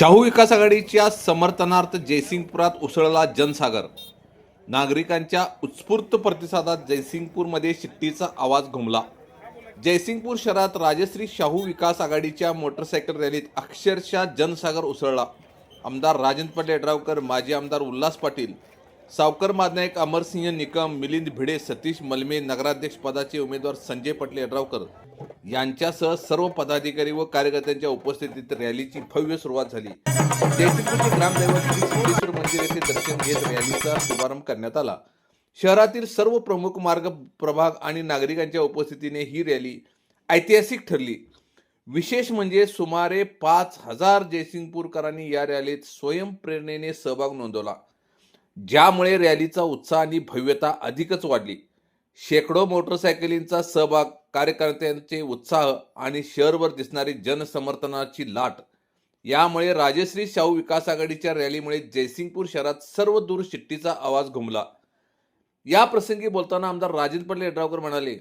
शाहू विकास आघाडीच्या समर्थनार्थ जयसिंगपुरात उसळला जनसागर. नागरिकांच्या उत्स्फूर्त प्रतिसादात जयसिंगपूरमध्ये शिट्टीचा आवाज घुमला. जयसिंगपूर शहरात राजश्री शाहू विकास आघाडीच्या मोटरसायकल रॅलीत अक्षरशः जनसागर उसळला. आमदार राजन पाटील यड्रावकर माजी आमदार उल्हास पाटील सावकर माधनायक अमरसिंह निकम मिलिंद भिडे सतीश मलमे नगराध्यक्षपदाचे उमेदवार संजय पाटील यड्रावकर यांच्यासह सर्व पदाधिकारी व कार्यकर्त्यांच्या उपस्थितीत रॅलीची भव्य सुरुवात झाली. ग्रामदैवत सिद्धेश्वर मंदिर येथे दर्शन घेत रॅलीचा शुभारंभ करण्यात आला. शहरातील सर्व प्रमुख मार्ग प्रभाग आणि नागरिकांच्या उपस्थितीने ही रॅली ऐतिहासिक ठरली. विशेष म्हणजे सुमारे पाच हजार जयसिंगपूरकरांनी या रॅलीत स्वयंप्रेरणेने सहभाग नोंदवला. ज्यामुळे रॅलीचा उत्साह आणि भव्यता अधिकच वाढली. शेकडो मोटरसायकलींचा सहभाग कार्यकर्त्यांचे उत्साह आणि शहरभर दिसणारी जनसमर्थनाची लाट. यामुळे राजश्री शाहू विकास आघाडीच्या रॅलीमुळे जयसिंगपूर शहरात सर्व दूर शिट्टीचा आवाज घुमला. या प्रसंगी बोलताना आमदार राजेंद्र पाटील यड्रावकर म्हणाले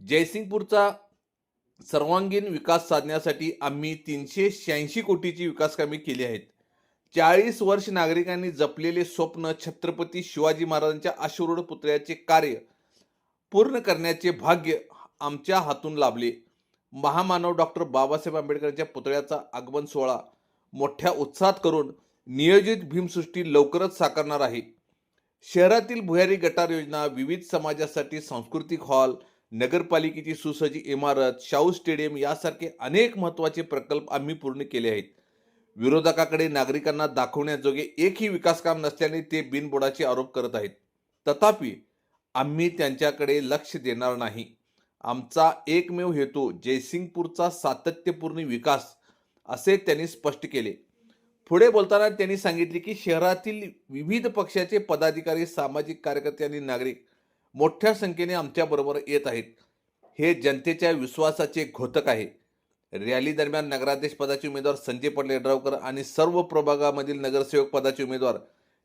जयसिंगपूरचा सर्वांगीण विकास साधण्यासाठी आम्ही तीनशे शहाऐंशी कोटीची विकासकामे केली आहेत. चाळीस वर्ष नागरिकांनी जपलेले स्वप्न छत्रपती शिवाजी महाराजांच्या अश्वरूढ पुतळ्याचे कार्य पूर्ण करण्याचे भाग्य आमच्या हातून लाभले. महामानव डॉक्टर बाबासाहेब आंबेडकरांच्या पुतळ्याचा आगमन सोहळा मोठ्या उत्साहात करून नियोजित भीमसृष्टी लवकरच साकारणार आहे. शहरातील भुयारी गटार योजना विविध समाजासाठी सांस्कृतिक हॉल नगरपालिकेची सुसज्ज इमारत शाहू स्टेडियम यासारखे अनेक महत्त्वाचे प्रकल्प आम्ही पूर्ण केले आहेत. विरोधकाकडे नागरिकांना दाखवण्याजोगे एकही विकास काम नसल्याने ते बिनबुडाचे आरोप करत आहेत. तथापि आम्ही त्यांच्याकडे लक्ष देणार नाही. आमचा एकमेव हेतू जयसिंगपूरचा सातत्यपूर्ण विकास असे त्यांनी स्पष्ट केले. पुढे बोलताना त्यांनी सांगितले की शहरातील विविध पक्षाचे पदाधिकारी सामाजिक कार्यकर्ते आणि नागरिक मोठ्या संख्येने आमच्याबरोबर येत आहेत. हे जनतेच्या विश्वासाचे घोतक आहे. रॅली दरम्यान नगराध्यक्ष पदाचे उमेदवार संजय पाटील यड्रावकर आणि सर्व प्रभागामधील नगरसेवक पदाचे उमेदवार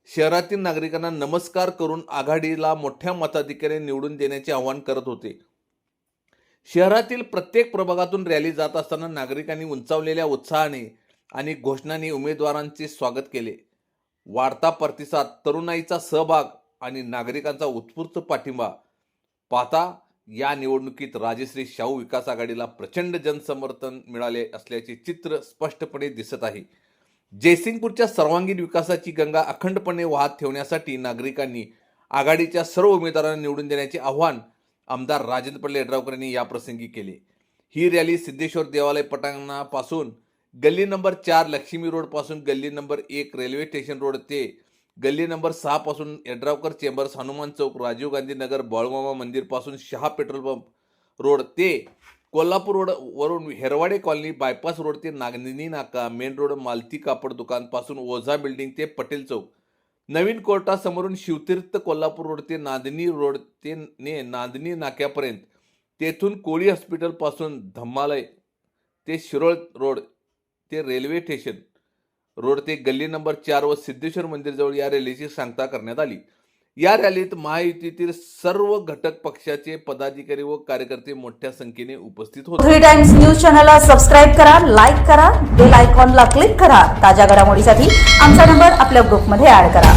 शहरातील नागरिकांना नमस्कार करून आघाडीला मोठ्या मताधिक्याने निवडून देण्याचे आवाहन करत होते. शहरातील प्रत्येक प्रभागातून रॅली जात असताना नागरिकांनी उंचावलेल्या उत्साहाने आणि घोषणांनी उमेदवारांचे स्वागत केले. वाढता प्रतिसाद तरुणाईचा सहभाग आणि नागरिकांचा उत्स्फूर्त पाठिंबा. पाहता या निवडणुकीत राजश्री शाहू विकास आघाडीला प्रचंड जनसमर्थन मिळाले असल्याचे चित्र स्पष्टपणे दिसत आहे. जयसिंगपूरच्या सर्वांगीण विकासाची गंगा अखंडपणे वाहत ठेवण्यासाठी नागरिकांनी आघाडीच्या सर्व उमेदवारांना निवडून देण्याचे आव्हान आमदार राजेंद्र पाटील यड्रावकर यांनी याप्रसंगी केले. ही रॅली सिद्धेश्वर देवालय पटांगणापासून गल्ली नंबर चार लक्ष्मी रोडपासून गल्ली नंबर एक रेल्वे स्टेशन रोड ते गल्ली नंबर सहापासून यड्रावकर चेंबर्स हनुमान चौक राजीव गांधी नगर बाळूमामा मंदिरपासून शहा पेट्रोल पंप रोड ते कोल्हापूर रोड वरून हेरवाडे कॉलनी बायपास रोड ते नागनिनी नाका मेन रोड मालती कापड दुकानपासून ओझा बिल्डिंग ते पटेल चौक. नवीन कोर्टासमोरून शिवतीर्थ कोल्हापूर रोड ते नांदणी रोड ते ने नांदणी नाक्यापर्यंत. तेथून कोळी हॉस्पिटलपासून धम्मालय ते शिरोळ रोड ते रेल्वे स्टेशन रोड ते गल्ली नंबर चार व सिद्धेश्वर मंदिरजवळ या रॅलीची सांगता करण्यात आली. या रॅलीत महायुतीतील सर्व घटक पक्षाचे पदाधिकारी व कार्यकर्ते मोठ्या संख्येने उपस्थित होते. थ्री टाइम्स न्यूज चॅनलला सबस्क्राईब करा लाईक करा बेल आयकॉनला क्लिक करा. ताज्या घडामोडीसाठी आमचा नंबर आपल्या ग्रुपमध्ये ऍड करा.